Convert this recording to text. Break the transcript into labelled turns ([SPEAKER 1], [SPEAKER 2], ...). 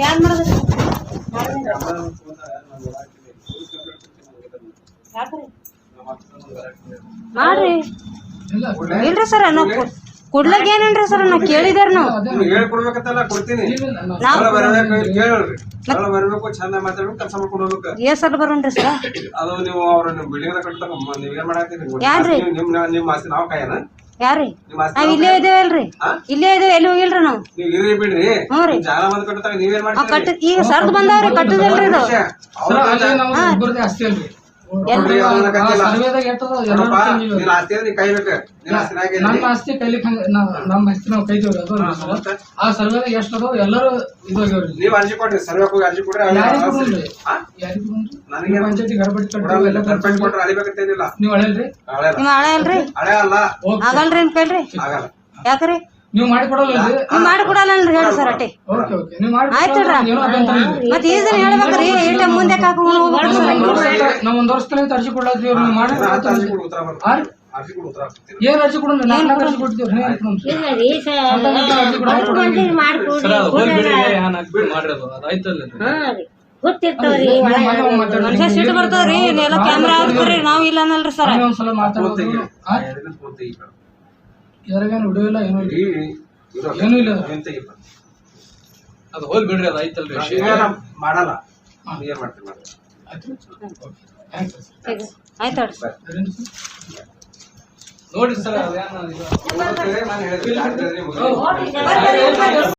[SPEAKER 1] ಯಾರು ಮಾಡೋದು ಮಾಡ್ರಿ. ಇಲ್ರಿ ಸರ್ ನಾವು ಕೊಡ್ಲಾಗ ಏನೇನ್ರಿ ಸರ್ ನಾವು ಕೇಳಿದಾರ ನಾವು?
[SPEAKER 2] ಹೇಳ್ಕೊಡ್ಬೇಕಂತಲ್ಲ ಕೊಡ್ತೀನಿ. ಕೇಳ್ರಿ ಬರ್ಬೇಕು ಚಂದ ಮಾತಾಡ್ಬೇಕು ಕೆಲಸ ಮಾಡ್ಕೊಂಡು ಹೋಗ್ಬೇಕು.
[SPEAKER 1] ಏ ಸಲ ಬರೋಣ್ರಿ ಸರ್?
[SPEAKER 2] ಅದು ನೀವು ಅವ್ರ ನಿಮ್ ಬಿಲ್ಡಿಂಗ್ ಕಟ್ಟಾಗ ನೀವ್ ಏನ್ ಮಾಡಾಕತ್ತೀರಿ?
[SPEAKER 1] ಯಾರ್ರಿ?
[SPEAKER 2] ನಿಮ್ ನಿಮ್- ನಿಮ್ ಆಸ್ತಿ ನಾವ್ ಕಾಯನ?
[SPEAKER 1] ಯಾರ್ರಿ?
[SPEAKER 2] ನಿಮ್
[SPEAKER 1] ನಾವ್ ಇಲ್ಲೇ ಇದೇವಲ್ರಿ ಇಲ್ಲೇ ಇದೇವೆ ಎಲ್ಲಿ ಹೋಗಿಲ್ರಿ ನಾವು?
[SPEAKER 2] ನೀವ್ ಇರ್ರಿ ಬಿಡ್ರಿ.
[SPEAKER 1] ಹ್ಞೂ ರೀ.
[SPEAKER 2] ನಿಮ್ ಜಾಗ ಬಂದ್ ಕಟ್ಟಾಗ ನೀವೇನ್
[SPEAKER 1] ಆ
[SPEAKER 2] ಮಾಡ್ತೀರಿ?
[SPEAKER 1] ಕಟ್ಟ ಈಗ ಸರ್ದ್ ಬಂದಾವ್ರಿ ಕಟ್ಟದಲ್ರಿ ಇದು.
[SPEAKER 3] ಆಸ್ತಿ
[SPEAKER 2] ಆಸ್ತಿ.
[SPEAKER 3] ನಮ್ಮ ಕೈಲಿಕ್ ನಾವ್- ನಮ್ಮ ಆಸ್ತಿ ನಾವು ಕೈತೀವ್ರಿ ಅದು ಅಲ್ರಿ ಸರ್.
[SPEAKER 2] ಮತ್ತೆ?
[SPEAKER 3] ಆ ಸರ್ವೇದಾಗ ಎಷ್ಟು ಅದಾವ ಎಲ್ಲರೂ ಇದಾಗ್ಯಾವ್ರಿ
[SPEAKER 2] ನೀವ್ ಅರ್ಜಿ ಕೊಡ್ರಿ ಸರ್ವೆ ಹೋಗಿ ಅರ್ಜಿ ಕೊಡ್ರಿ? ನನಗೆ
[SPEAKER 3] ಪಂಚಾಯತಿ
[SPEAKER 2] ಕೊಟ್ರೆ ಅಳಿಬೇಕಂತೇನಿಲ್ಲ.
[SPEAKER 3] ನೀವು
[SPEAKER 2] ಅಲ್ಲ.
[SPEAKER 1] ಆಗಲ್ರಿ ನಿಮ್ ಕೈಲ್ರಿ
[SPEAKER 2] ಆಗಲ್ಲ.
[SPEAKER 1] ಯಾಕ್ರಿ?
[SPEAKER 3] ನೀವು ಮಾಡಿ
[SPEAKER 1] ನೀವ್ ಹೇಳಿ ಸರ್ ಅಟ್ಟಿ.
[SPEAKER 3] Okay okay. ನೀವು ಮಾಡಿ
[SPEAKER 1] ಆಯ್ತು
[SPEAKER 3] ಕೊಡಲ್ಲ, ಏನೂ ಅಭ್ಯಂತರ ಇಲ್ರಿ.
[SPEAKER 1] ಮತ್ ಈಸನ್ ಹೇಳ್ಬೇಕ್ರಿ. ಮುಂದೆ ಕಾಕೊಂಡು ಹೋಗ್ಬೇಕ್ರಿ ಸರ್
[SPEAKER 3] ನಾವ್ ಒಂದ್ ವರ್ಷದಲ್ಲಿ ಅರ್ಜಿ ಕೊಡ್ಲಾತೀವಿ ನೀವು ಮಾಡಿ. ಏನ್ ಅರ್ಜಿ ಕೊಡೋಣ ನಾಲ್ಕು ಅರ್ಜಿ ಕೊಡ್ತೀವಿ.
[SPEAKER 1] ಮನುಷ್ಯ ಸಿಟ್ಟು ಬರ್ತಾವ್ರಿ ಎಲ್ಲ ಕ್ಯಾಮ್ರಾ ನಾವ್ ಇಲ್ಲ ಅನ್ನಲ್ರಿ ಸರ್.
[SPEAKER 3] ಒಂದ್ಸಲ ಏನೂ ಏನೂ
[SPEAKER 2] ಏನ್ ತೆಗಿಪ್ಪ.
[SPEAKER 4] ಅದು ಹೋಲ್ ಬಿಡ್ರಿ ಅದು ಐತಲ್ರಿ
[SPEAKER 2] ಮಾಡಲ್ಲ ಮಾಡ್ತೀವಿ ಏನ್ ಮಾಡ್ತೀರಿ ಮಾಡಿ.
[SPEAKER 3] ಆಯ್ತು.
[SPEAKER 4] ನೋಡ್ರಿ ಸರ್